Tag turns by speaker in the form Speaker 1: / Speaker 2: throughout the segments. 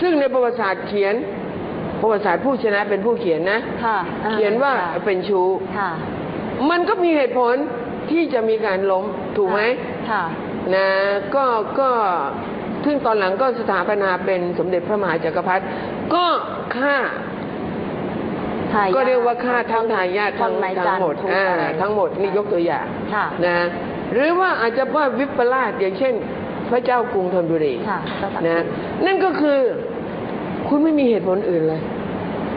Speaker 1: ซึ่งในประวัติศาสตร์เขียน ประวัติศาสตร์ผู้ชนะเป็นผู้เขียนนะ
Speaker 2: ค่ะอ่
Speaker 1: เขียนว่า
Speaker 2: ค่ะ
Speaker 1: เป็นชู้
Speaker 2: ค่ะ
Speaker 1: มันก็มีเหตุผลที่จะมีการล้มถูกไหม
Speaker 2: ค่ะ
Speaker 1: นะก็ก็ซึ่งตอนหลังก็สถาปนาเป็นสมเด็จพระมหาจักรพรรดิก็ฆ่า
Speaker 2: ทายาท
Speaker 1: ก็เรียกว่าฆ่าทั้งทายาททั้ง
Speaker 2: คนไม้
Speaker 1: ทั้
Speaker 2: จั
Speaker 1: ง
Speaker 2: นทร์
Speaker 1: หมด
Speaker 2: ทุก
Speaker 1: อ่า
Speaker 2: อะไร
Speaker 1: ทั้งหมดนี่ยกตัวอย่าง
Speaker 2: ค่ะ
Speaker 1: นะหรือว่าอาจจะว่าวิปลาสอย่างเช่น พระเจ้ากรุงธนบุรี
Speaker 2: ค่ะก็ตัด
Speaker 1: นะนั่นก็คือ คุณไม่มีเหตุผลอื่นเลย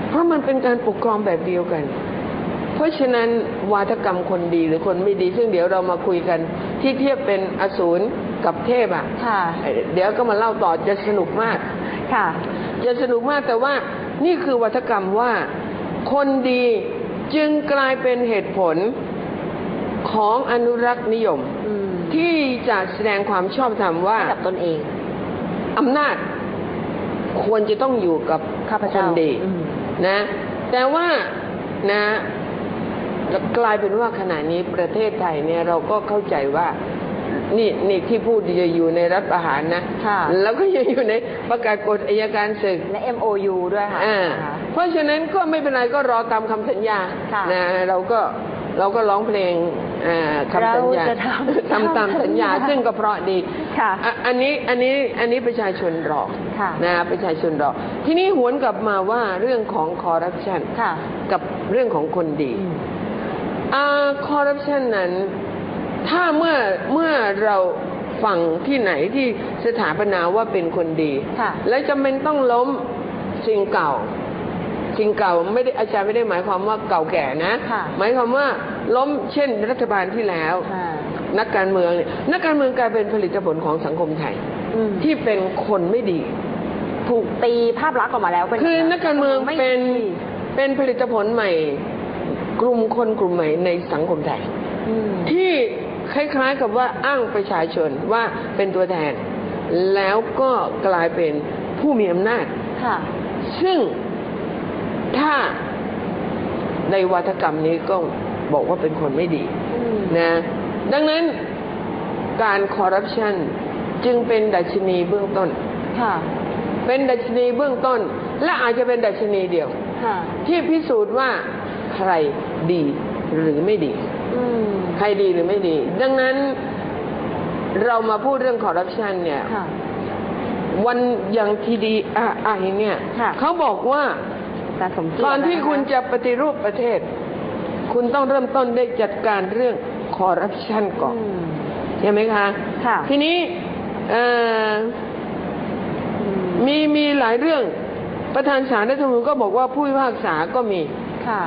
Speaker 1: เพราะมันเป็นการปกครองแบบเดียวกัน เพราะฉะนั้นวาทกรรมคนดีหรือคนไม่ดี ซึ่งเดี๋ยวเรามาคุยกัน ที่เทียบเป็นอสูรกับเทพอะ
Speaker 2: ค่ะ
Speaker 1: เดี๋ยวก็มาเล่าต่อจะสนุกมาก
Speaker 2: ค่ะ
Speaker 1: จะสนุกมากแต่ว่านี่คือวัฒกรรมว่าคนดีจึงกลายเป็นเหตุผลของอนุรักษ์นิยม
Speaker 2: อืม
Speaker 1: ที่จะแสดงความชอบธรรมว่า
Speaker 2: ให้กับตนเอง
Speaker 1: อำนาจ ควรจะต้องอยู่กับ
Speaker 2: ข้าพ
Speaker 1: ค
Speaker 2: เจ้าน
Speaker 1: ดี
Speaker 2: อืม
Speaker 1: นะ แต่ว่านะกลายเป็นว่าขณะนี้ประเทศไทยเนี่ยเราก็เข้าใจว่า นี่นี่ที่พูดจะอยู่ในรัฐประหารนะ
Speaker 2: ค่ะ
Speaker 1: แล้วก็ยังอยู่ในประกาศกฎอัยการศึก
Speaker 2: และ MOU ด้วยค่ะ
Speaker 1: อ่า
Speaker 2: นะคะ
Speaker 1: เพราะฉะนั้นก็ไม่เป็นไรก็รอตามคำสัญญา
Speaker 2: ค่ะ
Speaker 1: นะเราก็ เราก็ร้องเพลงอ่าคำสัญญา
Speaker 2: เราจะทำ
Speaker 1: ทำตามสัญญา
Speaker 2: ตามสัญญา
Speaker 1: ซึ่งก็เพราะดี
Speaker 2: ค่ะ
Speaker 1: อ่อันนี้อันนี้อันนี้ประชาชนรอ
Speaker 2: ค่ะ
Speaker 1: นะประชาชนรอทีนี้หวนกลับมาว่าเรื่องของคอร์รัปชัน
Speaker 2: ค่ะ
Speaker 1: กับเรื่องของคนดี
Speaker 2: อืม
Speaker 1: คอร์รัปชันนั้น ถ้าเมื่อเมื่อเราฟังที่ไหนที่สถาปนาว่าเป็นคนดี
Speaker 2: ค่ะ
Speaker 1: แล้วจำเป็นต้องล้มสิ่งเก่า สิ่งเก่าไม่ได้อาจารย์ไม่ได้หมายความว่าเก่าแก่นะ
Speaker 2: ค่ะ
Speaker 1: หมายความว่าล้มเช่นรัฐบาลที่แล้ว
Speaker 2: ค่ะ
Speaker 1: นักการเมืองเนี่ยนักการเมืองกลายเป็นผลิตผลของสังคมไทย
Speaker 2: อืม
Speaker 1: ที่เป็นคนไม่ดี
Speaker 2: ถูกตีภาพลักษณ์ออกมาแล้วเป็น
Speaker 1: คือนักการเมือง
Speaker 2: ไม่
Speaker 1: เป็น
Speaker 2: ดี
Speaker 1: เป็นผลิตผลใหม่ กลุ่มคนกลุ่มใหม่ในสังคมไทย
Speaker 2: อืม
Speaker 1: ที่คล้าย ๆกับว่าอ้างประชาชนว่าเป็นตัวแทน แล้วก็กลายเป็นผู้มีอำนาจ
Speaker 2: ค่ะ
Speaker 1: ซึ่ง ถ้าในวัฒกรรมนี้ก็บอกว่าเป็นคนไม่ดี
Speaker 2: อืม
Speaker 1: นะ ดังนั้นการคอร์รัปชันจึงเป็นดัชนีเบื้องต้น
Speaker 2: ค่ะ
Speaker 1: เป็นดัชนีเบื้องต้น และอาจจะเป็นดัชนีเดียว
Speaker 2: ค่ะ
Speaker 1: ที่พิสูจน์ว่าใครดีหรือไม่ดี
Speaker 2: อืม
Speaker 1: ใครดีหรือไม่ดี ดังนั้นเรามาพูดเรื่องคอร์รัปชันเนี่ย
Speaker 2: ค่ะ
Speaker 1: วันอย่างทีดีอะอะเนี่ย
Speaker 2: ค่ะ
Speaker 1: เขาบอกว่า
Speaker 2: การสมเกียรติ
Speaker 1: ก่อนที่
Speaker 2: นะคะ
Speaker 1: คุณจะปฏิรูปประเทศ คุณต้องเริ่มต้นได้จัดการเรื่องคอร์รัปชันก่อน
Speaker 2: อืม
Speaker 1: ใช่ไหมคะ
Speaker 2: ค่ะ
Speaker 1: ทีนี้เอ่อ
Speaker 2: อืม
Speaker 1: มีมีหลายเรื่องประธานศาลรัฐธรรมนูญก็บอกว่าผู้พิพากษาก็มี
Speaker 2: ค่ะ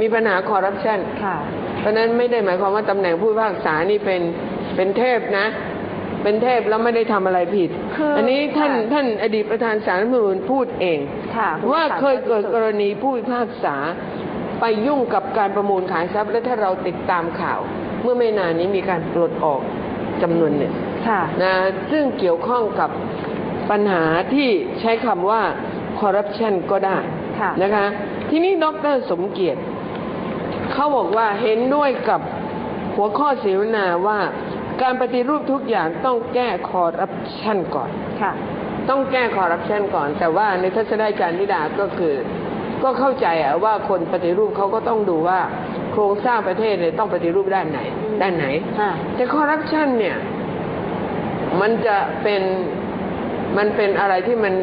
Speaker 1: มีปัญหาคอร์รัปชัน
Speaker 2: ค่ะ
Speaker 1: เพราะฉะนั้นไม่ได้หมายความว่าตำแหน่งผู้พิพากษานี่เป็นเป็นเทพนะ เป็นเทพแล้วไม่ได้ทำอะไรผิด
Speaker 2: คืออั
Speaker 1: อันนี้ท่าน
Speaker 2: ค่ะ
Speaker 1: ท่านอดีตประธานศาลรัฐธรรมนูญพูดเอง
Speaker 2: ค่ะณ
Speaker 1: ว่า
Speaker 2: ศล
Speaker 1: เคยเกิดกร
Speaker 2: สุ
Speaker 1: ณีผู้พิพากษา ไปยุ่งกับการประมูลขายทรัพย์และถ้าเราติดตามข่าว เมื่อไม่นานนี้มีการปลดออกจำนวนหนึ่ง
Speaker 2: ค่ะ
Speaker 1: นะซึ่งเกี่ยวข้องกับปัญหาที่ใช้คำว่าคอร์รัปชันก็ได้
Speaker 2: ค่ะ
Speaker 1: นะคะ ทีนี้ดรสมเกียรติเขาบอกว่าเห็นด้วยกับหัวข้อเสวนาว่า การปฏิรูปทุกอย่างต้องแก้คอร์รัปชันก่อน
Speaker 2: ค่ะ
Speaker 1: ต้องแก้คอร์รัปชันก่อน แต่ว่าในทัศนคตินิดาก็คือ ก็เข้าใจอะว่าคนปฏิรูปเขาก็ต้องดูว่าโครงสร้างประเทศเนี่ยต้องปฏิรูปด้านไหน
Speaker 2: อืม
Speaker 1: ด้านไหน
Speaker 2: ค่ะ
Speaker 1: แต่คอร์รัปชันเนี่ย มันจะเป็นมันเป็นอะไรที่มัน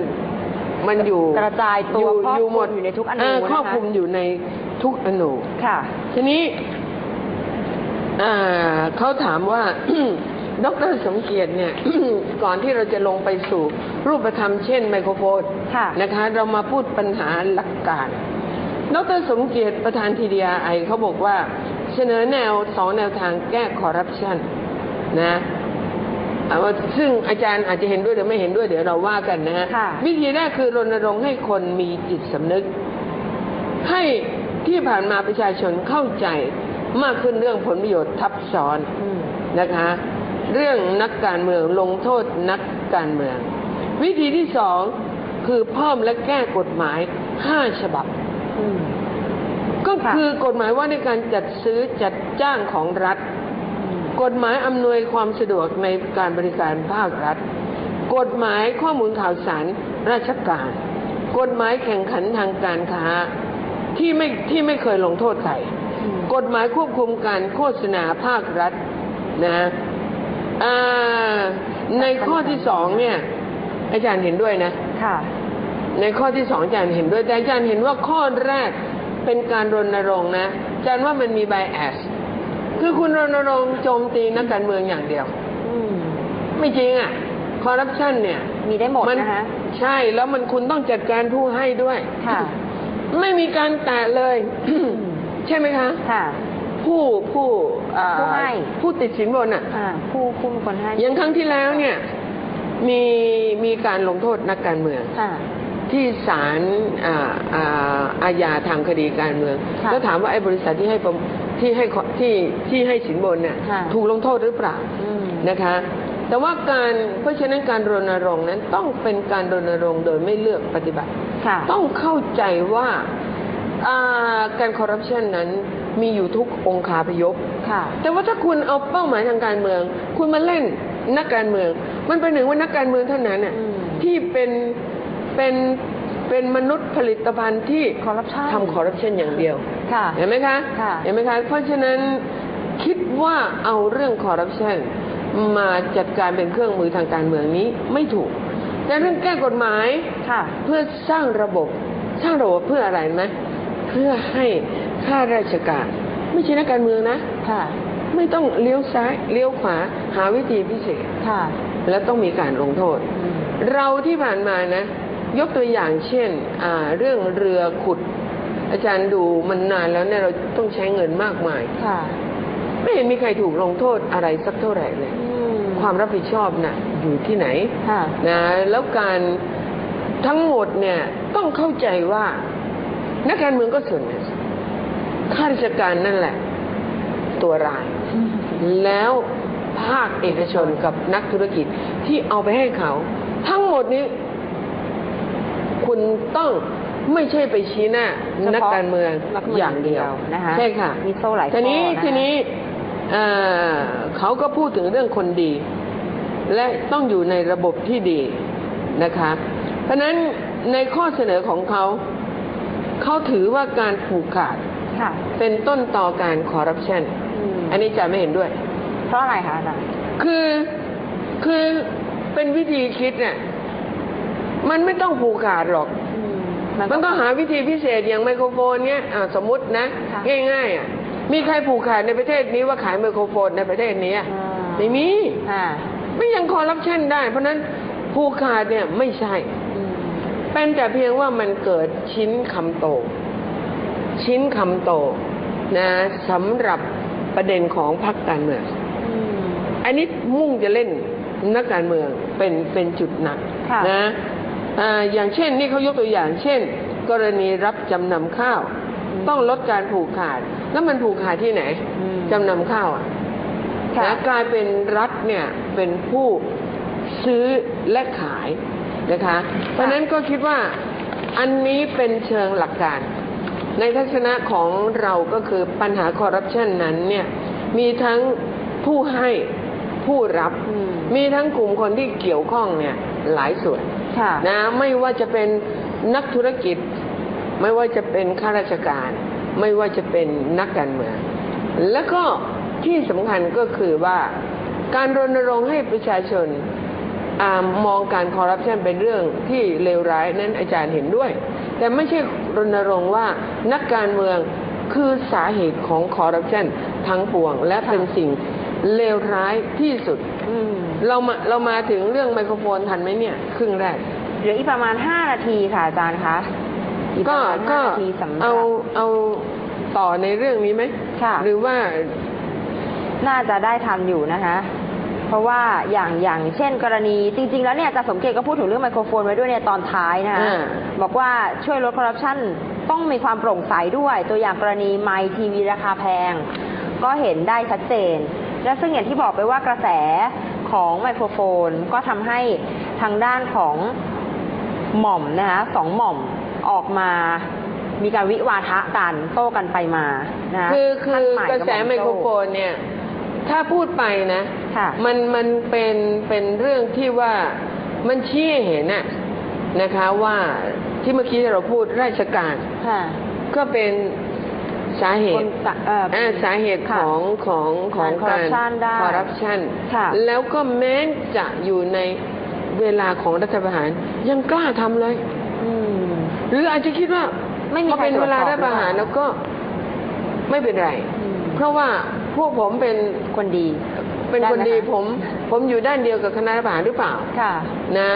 Speaker 1: มันอยู่
Speaker 2: กระจายตัว
Speaker 1: อยู่
Speaker 2: ครอบ
Speaker 1: อยู่หมด
Speaker 2: คลุมอยู่ในทุกอนู
Speaker 1: เครอบ
Speaker 2: นะคะ
Speaker 1: คลุมอยู่ในทุกอนู
Speaker 2: ค่ะ
Speaker 1: ทีนี้อ่า เขาถามว่าดรสมเกียรติเนี่ย ก่อนที่เราจะลงไปสู่รูปธรรมเช่นไมโครโฟน
Speaker 2: ค่ะ
Speaker 1: นะคะ เรามาพูดปัญหาหลักการดรสมเกียรติประธานทีดีไอเขาบอกว่า เสนอแนวสองแนวทางแก้คอร์รัปชันนะเอาว่าซึ่งอาจารย์อาจจะเห็นด้วยหรือไม่เห็นด้วยเดี๋ยวเราว่ากันนะฮะ
Speaker 2: ค่ะ
Speaker 1: วิธีแรกคือรณรงค์ให้คนมีจิตสำนึก ให้ที่ผ่านมาประชาชนเข้าใจ มากขึ้นเรื่องผลประโยชน์ทับซ้อน
Speaker 2: อืม
Speaker 1: นะคะ เรื่องนักการเมืองลงโทษนักการเมือง วิธีที่สองคือเพิ่มและแก้กฎหมายห้าฉบับ
Speaker 2: อืม
Speaker 1: ก็
Speaker 2: ค่ะ
Speaker 1: คือกฎหมายว่าในการจัดซื้อจัดจ้างของรัฐ กฎหมายอำนวยความสะดวกในการบริการภาครัฐ กฎหมายข้อมูลข่าวสารราชการ กฎหมายแข่งขันทางการค้าที่ไม่ที่ไม่เคยลงโทษใคร
Speaker 2: อืม
Speaker 1: กฎหมายควบคุมการโฆษณาภาครัฐนะอ่าในข้อที่สองเนี่ย อาจารย์เห็นด้วยนะ
Speaker 2: ค่ะ
Speaker 1: ในข้อที่สองอาจารย์เห็นด้วยแต่อาจารย์เห็นว่าข้อแรกเป็นการรณรงค์นะอาจารย์ว่ามันมีไบแอสคือคุณรณรงค์โจมตีนักการเมืองอย่างเดียว
Speaker 2: อืม
Speaker 1: ไม่จริงอะคอร์รัปชันเนี่ย
Speaker 2: มีได้หมด
Speaker 1: มัน
Speaker 2: นะคะ
Speaker 1: ใช่แล้วมันคุณต้องจัดการผู้ให้ด้วย
Speaker 2: ค่ะ
Speaker 1: ไม่มีการแตะเลย ใช่ไหมคะ
Speaker 2: ค่ะ
Speaker 1: ผู้ผู้เอ่อ
Speaker 2: ผู้ให้
Speaker 1: ผู้ติดสินบนอะ
Speaker 2: อ่าผู้คุมคนให้
Speaker 1: อย่างครั้งที่แล้วเนี่ยมีมีการลงโทษนักการเมือง
Speaker 2: ค่ะ
Speaker 1: ที่ศาลอ่าอ่าอาญาทางคดีการเมือง
Speaker 2: ค่ะ
Speaker 1: แล้วถามว่าไอ้บริษัทที่ให้ประที่ให้ขอที่ที่ให้สินบนเนี่ย
Speaker 2: ค่ะ
Speaker 1: ถูกลงโทษหรือเปล่า
Speaker 2: อืม
Speaker 1: นะคะ แต่ว่าการเพราะฉะนั้นการรณรงค์นั้นต้องเป็นการรณรงค์โดยไม่เลือกปฏิบัติ
Speaker 2: ค่ะ
Speaker 1: ต้องเข้าใจว่า อ่าการคอร์รัปชันนั้นมีอยู่ทุกองค์คาพยพ
Speaker 2: ค่ะ
Speaker 1: แต่ว่าถ้าคุณเอาเป้าหมายทางการเมือง คุณมาเล่นนักการเมือง มันเป็นหนึ่งว่านักการเมืองเท่านั้นน่ะ
Speaker 2: อืม
Speaker 1: ที่เป็นเป็นเป็นมนุษย์ผลิตภัณฑ์ที่
Speaker 2: คอร์รัปชัน
Speaker 1: ทำคอร์รัปชันอย่างเดียว
Speaker 2: ค่ะ
Speaker 1: เห็นไหมคะ
Speaker 2: ค่ะ
Speaker 1: เห็นไหมคะ เพราะฉะนั้นคิดว่าเอาเรื่องคอร์รัปชันมาจัดการเป็นเครื่องมือทางการเมืองนี้ไม่ถูก แต่เรื่องแก้กฎหมาย
Speaker 2: ค่ะ
Speaker 1: เพื่อสร้างระบบ สร้างระบบเพื่ออะไรไหม เพื่อให้ข้าราชการ ไม่ใช่นักการเมืองนะ
Speaker 2: ค่ะ
Speaker 1: ไม่ต้องเลี้ยวซ้ายเลี้ยวขวาหาวิธีพิเศษ
Speaker 2: ค่ะ
Speaker 1: แล้วต้องมีการลงโทษ
Speaker 2: อืม
Speaker 1: เราที่ผ่านมานะ ยกตัวอย่างเช่นอ่าเรื่องเรือขุด อาจารย์ดูมันนานแล้วเนี่ยเราต้องใช้เงินมากมาย
Speaker 2: ค่ะ
Speaker 1: ไม่เห็นมีใครถูกลงโทษอะไรสักเท่าไหร่เลย
Speaker 2: อืม
Speaker 1: ความรับผิดชอบน่ะอยู่ที่ไหน
Speaker 2: ค่ะ
Speaker 1: นะแล้วการทั้งหมดเนี่ยต้องเข้าใจว่า นักการเมืองก็ส่วนหนึ่งข้าราชการนั่นแหละ ตัวร้าย แล้วภาคเอกชนกับนักธุรกิจที่เอาไปให้เขา ทั้งหมดนี้ คุณต้องไม่ใช่ไปชี้หน้า
Speaker 2: เฉพาะ
Speaker 1: นักการเมือง
Speaker 2: นักการเมือง
Speaker 1: อย่างเดียว
Speaker 2: นะคะ
Speaker 1: ใช่ค่ะ
Speaker 2: มีโซ่หลาย
Speaker 1: ทีนี้
Speaker 2: ข้อนะคะ
Speaker 1: ทีนี้เอ่อเขาก็พูดถึงเรื่องคนดี และต้องอยู่ในระบบที่ดีนะคะ เพราะฉะนั้นในข้อเสนอของเขา เขาถือว่าการผูกขาด
Speaker 2: ค่ะ
Speaker 1: เป็นต้นต่อการคอร์รัปชัน
Speaker 2: อืม
Speaker 1: อันนี้จะไม่เห็นด้วย
Speaker 2: เพราะอะไรคะอาจารย์
Speaker 1: คือคือเป็นวิธีคิดเนี่ยมันไม่ต้องผูกขาดหรอก
Speaker 2: อืม
Speaker 1: มันต้องหาวิธีพิเศษอย่างไมโครโฟนเนี้ยอ่าสมมุตินะ
Speaker 2: ค่ะ
Speaker 1: ง่ายๆอะมีใครผูกขาดในประเทศนี้ว่าขายไมโครโฟนในประเทศนี้อะ
Speaker 2: อ่า
Speaker 1: ไม่มี
Speaker 2: ค่ะ
Speaker 1: ไม่ยังคอร์รัปชันได้ เพราะฉะนั้นผูกขาดเนี่ยไม่ใช่
Speaker 2: อืม
Speaker 1: เป็นแต่เพียงว่ามันเกิดชิ้นคำโต ชิ้นคำโตนะสำหรับประเด็นของพรรคการเมือง
Speaker 2: อืม
Speaker 1: อันนี้มุ่งจะเล่นนักการเมืองเป็นเป็นจุดหนัก
Speaker 2: ค่ะ
Speaker 1: นะอ่าอย่างเช่นนี่เขายกตัวอย่าง เช่น กรณีรับจำนำข้าว ต้องลดการผูกขาด แล้วมันผูกขาดที่ไหน
Speaker 2: อืม
Speaker 1: จำนำข้าวอะ
Speaker 2: ค่ะ
Speaker 1: นะกลายเป็นรัฐเนี่ยเป็นผู้ซื้อและขาย นะคะ เพราะฉะนั้นก็คิดว่าอันนี้เป็นเชิงหลักการ ในทัศนะของเราก็คือปัญหาคอร์รัปชันนั้นเนี่ยมีทั้งผู้ให้ผู้รับ
Speaker 2: อืม
Speaker 1: มีทั้งกลุ่มคนที่เกี่ยวข้องเนี่ยหลายส่วน
Speaker 2: ค่ะ
Speaker 1: นะไม่ว่าจะเป็นนักธุรกิจ ไม่ว่าจะเป็นข้าราชการ ไม่ว่าจะเป็นนักการเมือง แล้วก็ที่สำคัญก็คือว่าการรณรงค์ให้ประชาชนอา มองการคอร์รัปชันเป็นเรื่องที่เลวร้ายนั้นอาจารย์เห็นด้วย แต่ไม่ใช่รณรงค์ว่านักการเมืองคือสาเหตุของคอร์รัปชันทั้งปวง และเป็นสิ่งเลวร้ายที่สุด
Speaker 2: อืม
Speaker 1: เรามาเรามาถึงเรื่องไมโครโฟนทันไหมเนี่ย ครึ่งแรก
Speaker 2: เหลืออีกประมาณ5นาทีค่ะอาจารย์คะอีกป
Speaker 1: ก็
Speaker 2: ระมาณ
Speaker 1: ก็
Speaker 2: 5นาทีสำหรับ
Speaker 1: เอาเอาต่อในเรื่องนี้ไหม
Speaker 2: ค่ะ
Speaker 1: หรือว่า
Speaker 2: น่าจะได้ทันอยู่นะคะ เพราะว่าอย่างอย่างเช่นกรณีจริง ๆ แล้วเนี่ยอาจารย์สมเกตก็พูดถึงเรื่องไมโครโฟนไว้ด้วยในตอนท้ายนะคะ
Speaker 1: อ่า
Speaker 2: บอกว่าช่วยลดคอร์รัปชันต้องมีความโปร่งใสด้วย ตัวอย่างกรณีไมค์ทีวีราคาแพง ก็เห็นได้ชัดเจน และซึ่งอย่างที่บอกไปว่ากระแสของไมโครโฟนก็ทำให้ทางด้านของหม่อมนะคะสองหม่อมออกมามีการวิวาทะกันโต้กันไปมานะคะ
Speaker 1: คือคื
Speaker 2: ท่าน
Speaker 1: อ
Speaker 2: ใหม่
Speaker 1: กระ
Speaker 2: บ
Speaker 1: แส
Speaker 2: หอ
Speaker 1: ไมโครโฟ
Speaker 2: โจ้
Speaker 1: นเนี่ย ถ้าพูดไปนะ
Speaker 2: ค่ะ
Speaker 1: มันมันเป็นเป็นเรื่องที่ว่ามันชี้ให้เห็นอะนะคะว่าที่เมื่อกี้เราพูดราชการ
Speaker 2: ค่ะ
Speaker 1: ก็เป็นสาเห
Speaker 2: คน
Speaker 1: ตุ
Speaker 2: ตะเอ่อ
Speaker 1: อ่าสาเหตุ
Speaker 2: ค่ะ
Speaker 1: ของของของ
Speaker 2: การ
Speaker 1: การ
Speaker 2: corruption ได้
Speaker 1: คอร์รัปชัน
Speaker 2: ค่ะ
Speaker 1: แล้วก็แม้จะอยู่ในเวลาของรัฐประหารยังกล้าทำเลย
Speaker 2: อืม
Speaker 1: หรืออาจจะคิดว่า
Speaker 2: ไม่มี
Speaker 1: พอเป็น
Speaker 2: ใครตร
Speaker 1: เว
Speaker 2: วจสอบ
Speaker 1: ลารัฐประหาร
Speaker 2: หรือเปล่า
Speaker 1: แล้วก็ไม่เป็นไร
Speaker 2: อืม
Speaker 1: เพราะว่า พวกผมเป็น
Speaker 2: คนดี
Speaker 1: เป็นคนดี
Speaker 2: ได้ไหมคะ
Speaker 1: ผม ผมอยู่ด้านเดียวกับคณะรัฐประหารหรือเปล่า
Speaker 2: ค่ะ
Speaker 1: นะ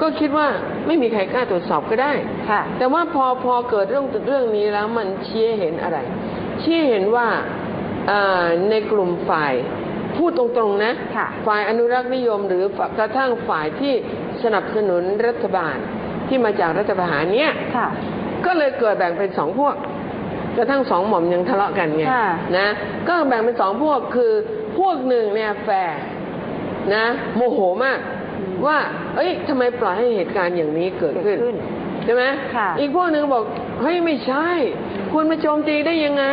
Speaker 1: ก็คิดว่าไม่มีใครกล้าตรวจสอบก็ได้
Speaker 2: ค่ะ
Speaker 1: แต่ว่าพอพอเกิดเรื่องเรื่องนี้แล้วมันชี้ให้เห็นอะไร ชี้ให้เห็นว่าอ่าในกลุ่มฝ่ายพูดตรงๆนะ
Speaker 2: ค่ะ
Speaker 1: ฝ่ายอนุรักษ์นิยมหรือกระทั่งฝ่ายที่สนับสนุนรัฐบาลที่มาจากรัฐประหารเนี้ย
Speaker 2: ค่ะ
Speaker 1: ก็เลยเกิดแบ่งเป็นสองพวก กระทั่งสองหม่อมยังทะเลาะกันไง
Speaker 2: ค่ะ
Speaker 1: นะ ก็แบ่งเป็นสองพวกคือพวกหนึ่งเนี่ยแฟร์นะ โมโหมาก ว่า เอ้ยทำไมปล่อยให้เหตุการณ์อย่างนี้เกิดขึ้น
Speaker 2: เกิดขึ้น
Speaker 1: ใช่ไหม
Speaker 2: ค่ะ
Speaker 1: อีกพวกหนึ่งบอกเฮ้ยไม่ใช่ คุณมาโจมตีได้ยังไง